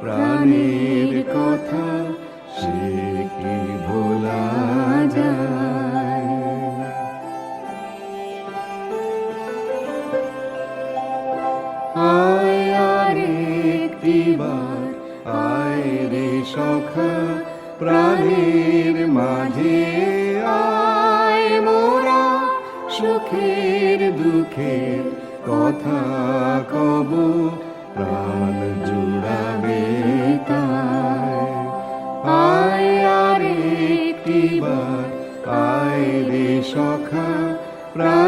প্রাণের কথা সে কি ভোলা যায়? আয় আর আয় রে সখা, প্রাণের মাঝে আয়। মোরা সুখের দুঃখের কথা কব, প্রাণ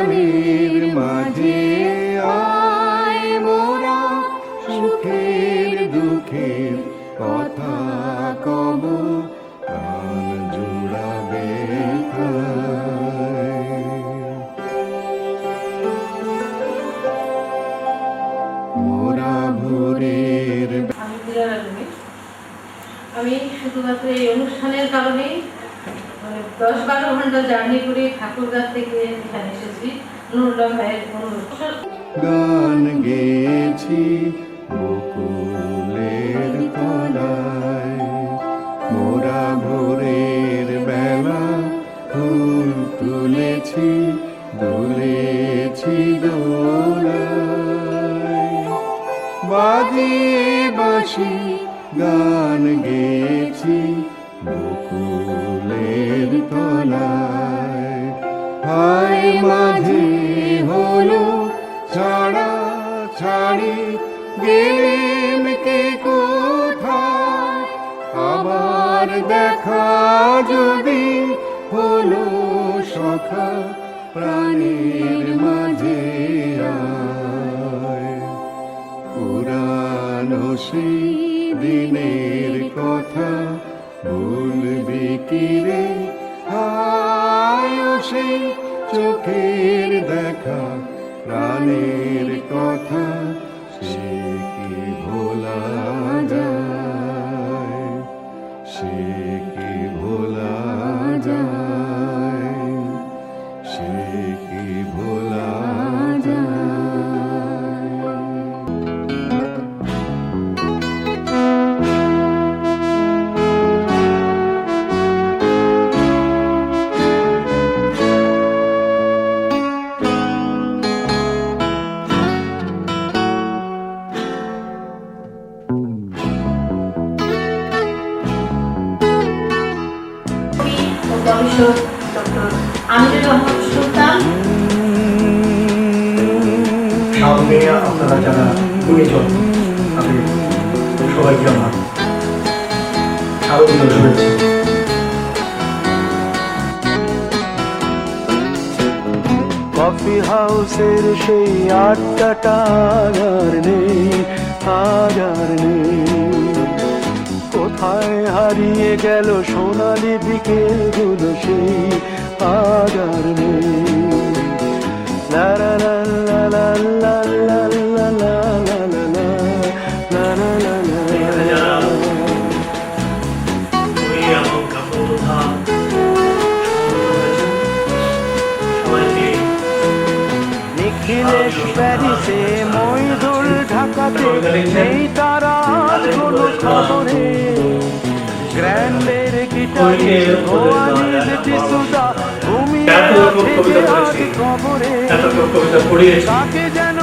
প্রাণীর মাঝে আয় মোরা সুখের দুঃখের কথা কব প্রাণ জুড়াবে মোরা ভোরের আমি শুধুমাত্র এই অনুষ্ঠানের কারণেই দশ বারো ঘণ্টা জার্নি করে ঠাকুরগাঁ থেকে এখানে এসেছি। নুরুল্লাহ ভাইয়ের গান গেছি বকুলের তলায়। মোরা ভোরের বেলা ফুল তুলেছি, দুলেছি দোলায়। বাজিয়ে বাসি গান প্রাণীর মাঝে আয়। পুরানো সেই দিনের কথা ভুলবি কি রে? হায় ও সেই চোখের দেখা প্রাণের কথা সে কি ভোলা হারিয়ে গেল সোনালি বিকেলগুলো সেই আজ আর নেই লা লা নিখিলেশ প্যারিসে মইদুল ঢাকাতে নেই তারা কোনো খবরে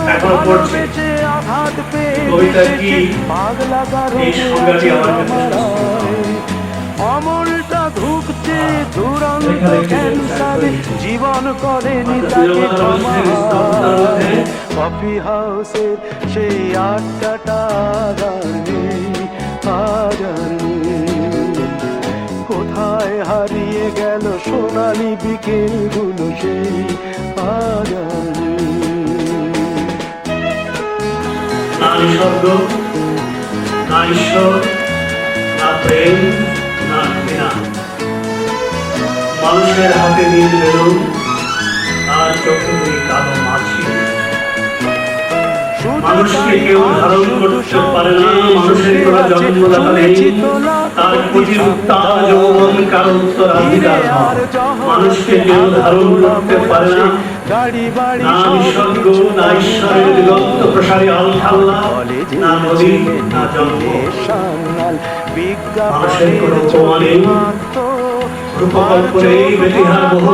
এখনও পড়ছে। দুরন্ত জীবন করেনি তাকে কফি হাউসের সেই আটটা টাগার হারিয়ে গেল সোনালি বিকেলগুলো সেই আজ আর নেই না প্রেম, না ঘৃণা। মানুষের হাতে নীল বেলুন আর চোখে কালো মাছি। মানুষকে কেউ ধারণ করতে পারে না, মানুষের কোনো জন্মদাতা নেই। তার কুটির উত্তাল যৌবন কারও উত্তরাধিকার নয়। মানুষকে কেউ ধারণ করতে পারে না। বহু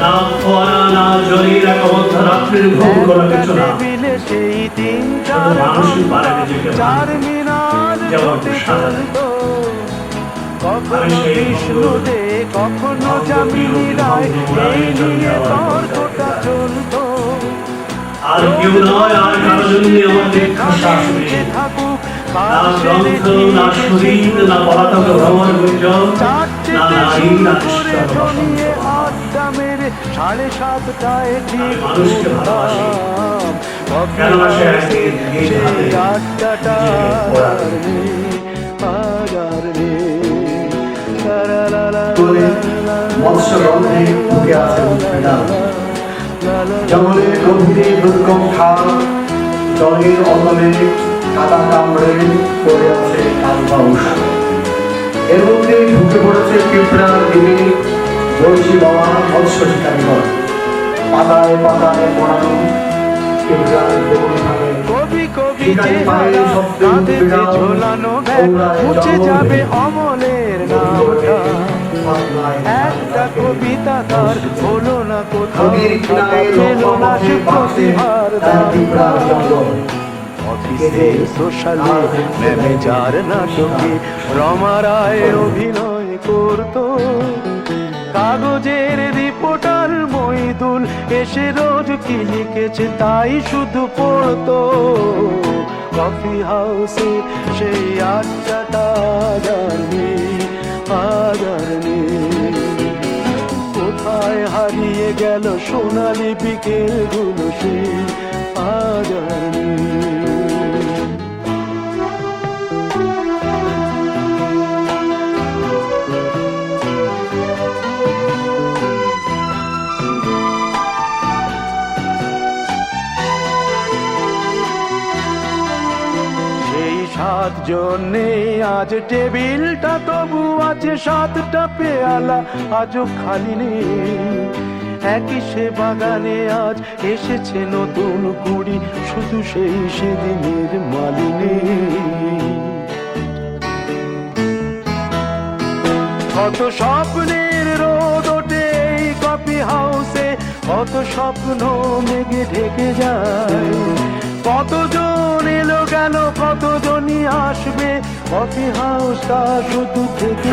না ফোয়ারা না কিছু না। মানুষই পারে নিজেকে যেমন। কখনো বিষ্ণু দে কখনো যামিনী রায় এই নিয়ে তর্কটা। চলতো। আর কেউ নয় আর কারও জন্য আমার দীক্ষা না গ্রন্থ না শরীর না পলাতক ভ্রমণ গুঞ্জন না নারী না সাড়ে সাতটায় ঠিক সেই। আর ঢুকে গভীরে দুর্গম খাল জলের অতলে কাদা কামড়ে পড়ে আছে কালবাউস। এর মধ্যে ঢুকে পড়েছে পিঁপড়ার দিকে বড়শি বাবা মৎস্য শিকারীগণ পাতায় পাতায় পড়ানো কবি কবি শিকারি ঝোলানো মুছে যাবে অমলের নামটা একটা কবিতা তার হলো না কোথাও। পেল না সে প্রতিভার দামটা। অফিসে সোশ্যালে নাটকে রমা রায়ের অভিনয় করত। কাগজের রিপোর্টার মইদুল এসে রোজ কি লিখেছে তাই শুধু পড়তো। কফি হাউসে সেই আড্ডাটা জানি কোথায় হারিয়ে গেল সোনালি বিকেলগুলো সেই আজ সাতজন নেই আজ টেবিলটা তবু আছে সাতটা পেয়ালা, আজও খালি নেই। একই সে বাগানে আজ এসেছে নতুন কুড়ি, শুধু সেই সেদিনের মালিনী। কত স্বপ্নের রোদ ওঠে কফি হাউসে, কত স্বপ্ন মেঘে ঢেকে যায়। কতজন এলো গেল কতজনই আসবে কফি হাউসটা শুধু থেকে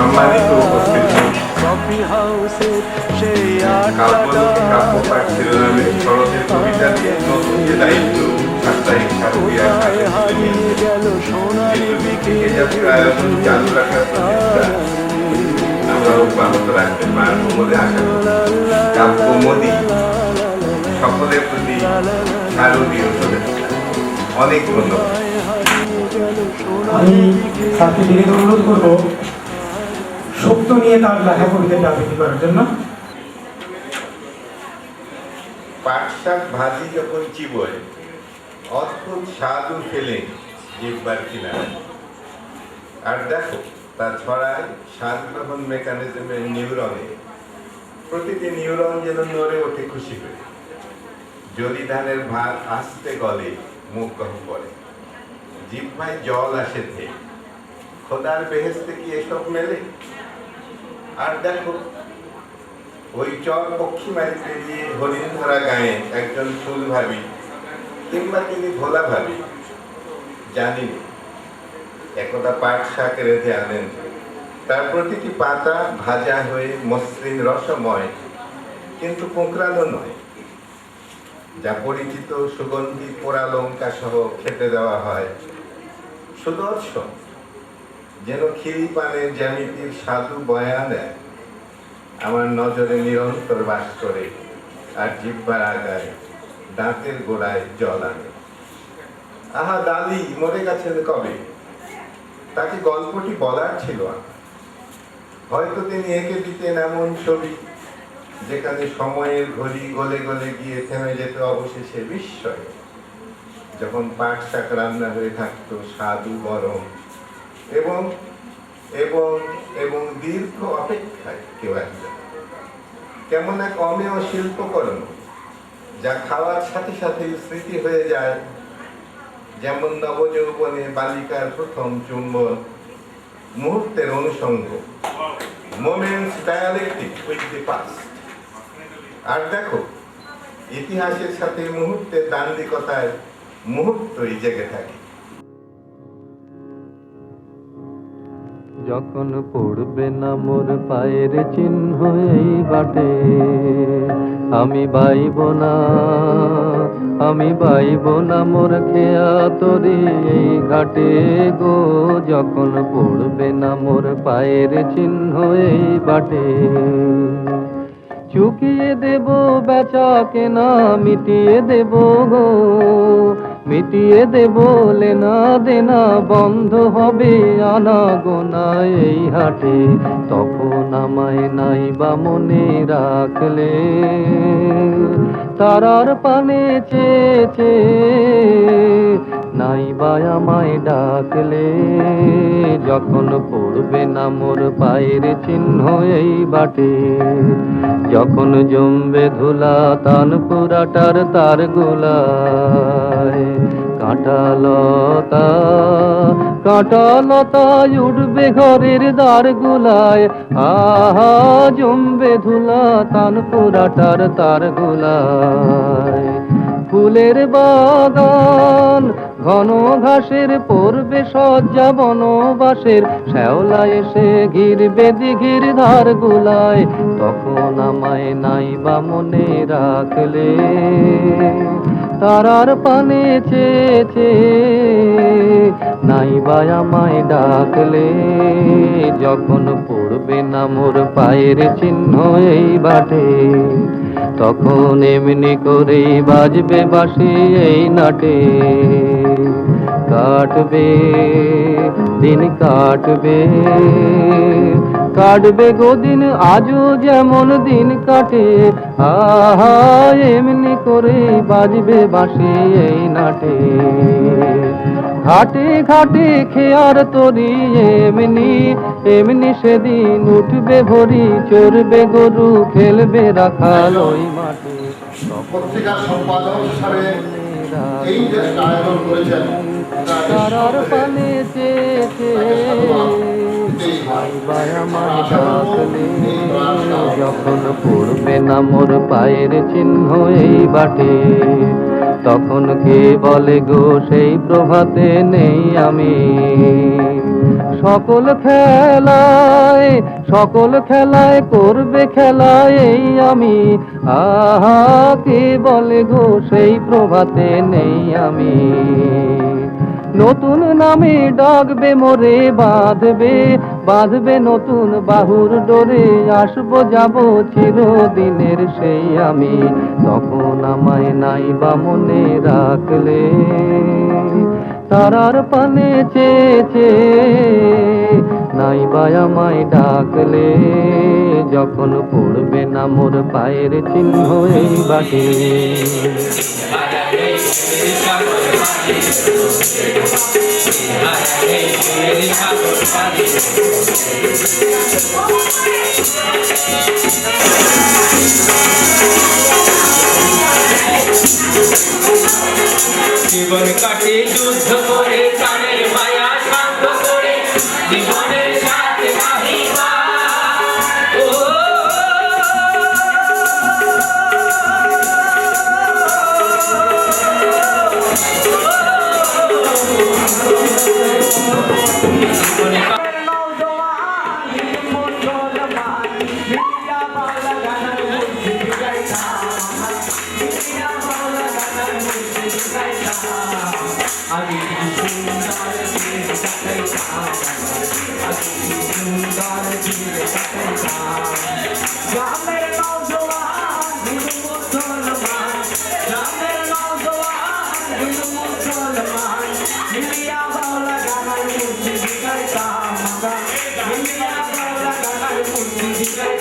কফি হাউসে সেই কোথায় হারিয়ে গেল সোনালি আমরা অব্যাহত রাখতে পারব বলে আশা করি সকলের প্রতি শারদীয় শুভেচ্ছা অনেক ধন্যবাদ। আমি ছাত্রীদের অনুরোধ করব সত্য নিয়ে তার লেখা কবিতাটা আবৃত্তি করার জন্য। পাট শাক ভাজি যখন চিবোয় অদ্ভুত স্বাদও ফেলে জিব্বার কিনারে। আর দেখো তা ছড়ায় স্বাদ গ্রহণ মেকানিজমের নিউরনে প্রতিটি নিউরন যেন নড়ে ওঠে খুশি হয়ে যদি ধানের ভাত আস্তে গলে মুখ গহ পড়ে জিহ্বায় জল আসে ধে খোদার বেহেস্তে কি এসব মেলে? আর দেখো, ওই চর পক্ষী মারি পেরিয়ে হরিণ ধরা গায়ে একজন ফুল ভাবি কিংবা তিনি ভোলা ভাবি, জানি একদা পাট শাক রেঁধে আনেন। তার প্রতিটি পাতা ভাজা হয়ে মসৃণ রসময়, কিন্তু কোঁকড়ানো নয়। যা পরিচিত সুগন্ধি, পোড়া লঙ্কা সহ খেতে দেওয়া হয়। সুদর্শন যেন খিরি পানের জ্যামিতির সাধু বয়া দেয়। আমার নজরে নিরন্তর বাস করে আর জিব্বার আগায় দাঁতের গোড়ায় জল আনে। আহা দালি মরে গেছেন কবে? তাকে গল্পটি বলার ছিল হয়তো তিনি এঁকে দিতেন এমন ছবি যেখানে সময়ের ঘড়ি গলে গলে গিয়ে থেমে যেত অবশেষে বিস্ময়ে। যখন পাট শাক রান্না হয়ে থাকতো স্বাদু গরম, এবং এবং এবং দীর্ঘ অপেক্ষায় কেউ একজন কেমন এক অমেয় শিল্পকর্ম যা খাওয়ার সাথে সাথে স্মৃতি হয়ে যায়। যেমন নবযৌবনে বালিকার প্রথম চুম্বন, মুহূর্তের অনুষঙ্গ moments dialectic with the past আর দেখো, ইতিহাসের সাথে মুহূর্তের দান্দিকতায় মুহূর্তই জেগে থাকে। যখন পড়বে না মোর পায়ের চিহ্ন এই বাটে, আমি বাইব না, আমি বাইব না মোর খেয়া তরি এই ঘাটে গো। যখন পড়বে না মোর পায়ের চিহ্ন এই বাটে চুকিয়ে দেব বেচা কেনা মিটিয়ে দেব গো। মিটিয়ে দেব লেনা দেনা, বন্ধ হবে আনা গোনা এই হাটে। তখন আমায় নাই বা মনে রাখলে, তারার পানে চেয়েছে। নাই বা আমায় ডাকলে, যখন পড়বে না মোর পায়ের চিহ্ন এই বাটে। যখন জমবে ধুলা তান পুরাটার তার গোলায়, কাঁটালতা কাঁটালতা উঠবে ঘরের দ্বার গোলায়, আহা, জমবে ধুলা তান পুরাটার তার গোলায়। ফুলের বাগান, ঘন ঘাসের পড়বে সজ্জা বনবাসের শ্যাওলা এসে ঘিরবে দিঘির ধার গুলায় তখন আমায় নাই বা মনে রাখলে। তারার পানে চেয়েছে নাই বা আমায় ডাকলে। যখন পড়বে না মোর পায়ের চিহ্ন এই বাটে তখন এমনি করে বাজবে বাসি এই নাটে। কাটবে দিন কাটবে। কাটবে গো দিন আজও যেমন দিন কাটে আহা এমনি করে বাজবে বাসি এই নাটে। ঘাটে ঘাটে খেয়ার তরি এমনি এমনি সেদিন উঠবে ভরি চড়বে গরু খেলবে রাখাল ওই মাঠে। পত্রিকার সম্পাদক হিসাবে এই আয়োজন করেছেন তারার পানে যখন পড়বে না মোর পায়ের চিহ্ন এই বাটে, তখন কে বলে গো সেই প্রভাতে নেই আমি? সকল খেলায় সকল খেলায় করবে খেলায় এই আমি। আহা, কে বলে গো সেই প্রভাতে নেই আমি? নতুন নামে ডাকবে, মোরে বাঁধবে বাঁধবে নতুন বাহুর ডোরে। আসব, যাব চিরদিনের সেই আমি, তখন আমায় নাই বা মনে রাখলে। তারার পানে চেয়েছে নাই বা আমায় ডাকলে। যখন পড়বে না মোর পায়ের চিহ্ন এই বাটে। জীবন কাটে যুদ্ধ করে, প্রাণের মায়া শান্ত করে জীবনের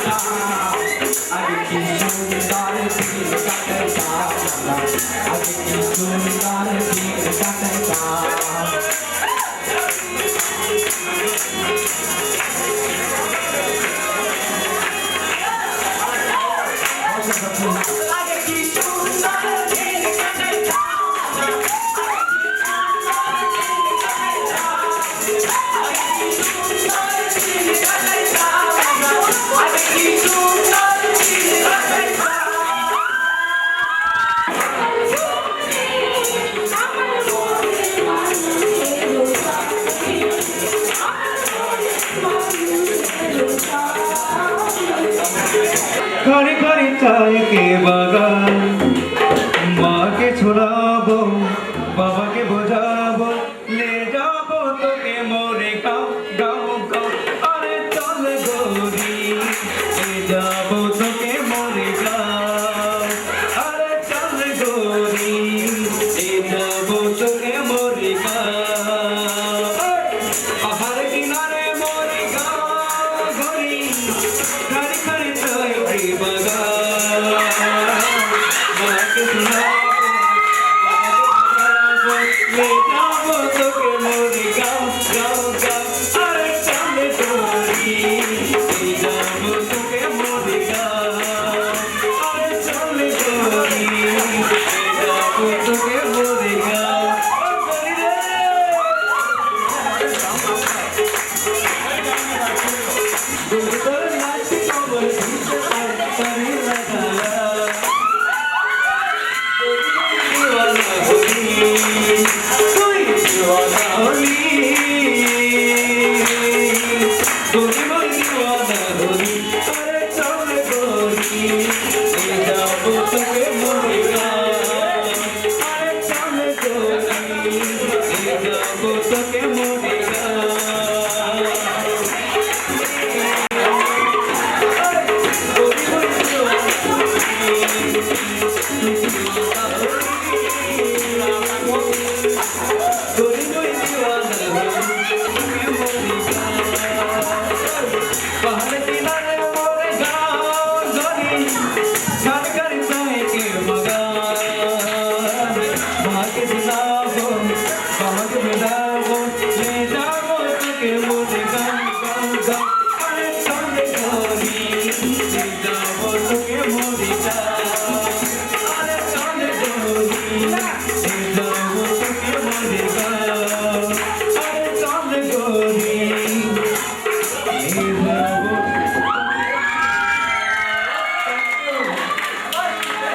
I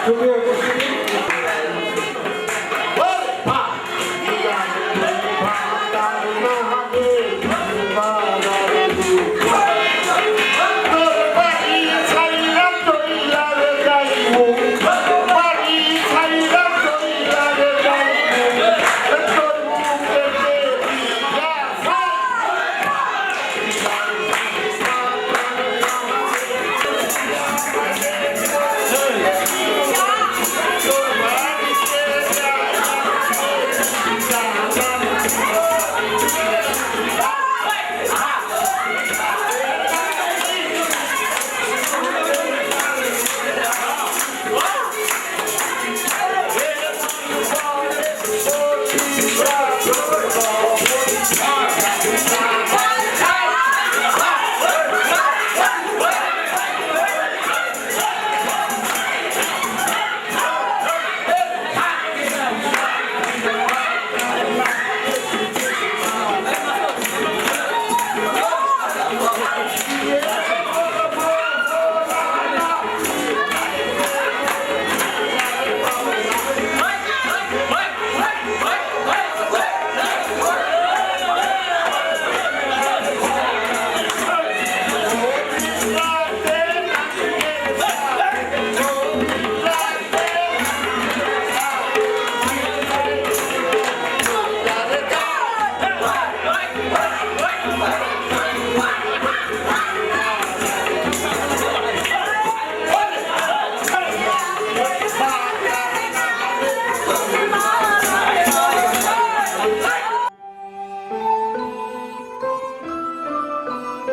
তুমি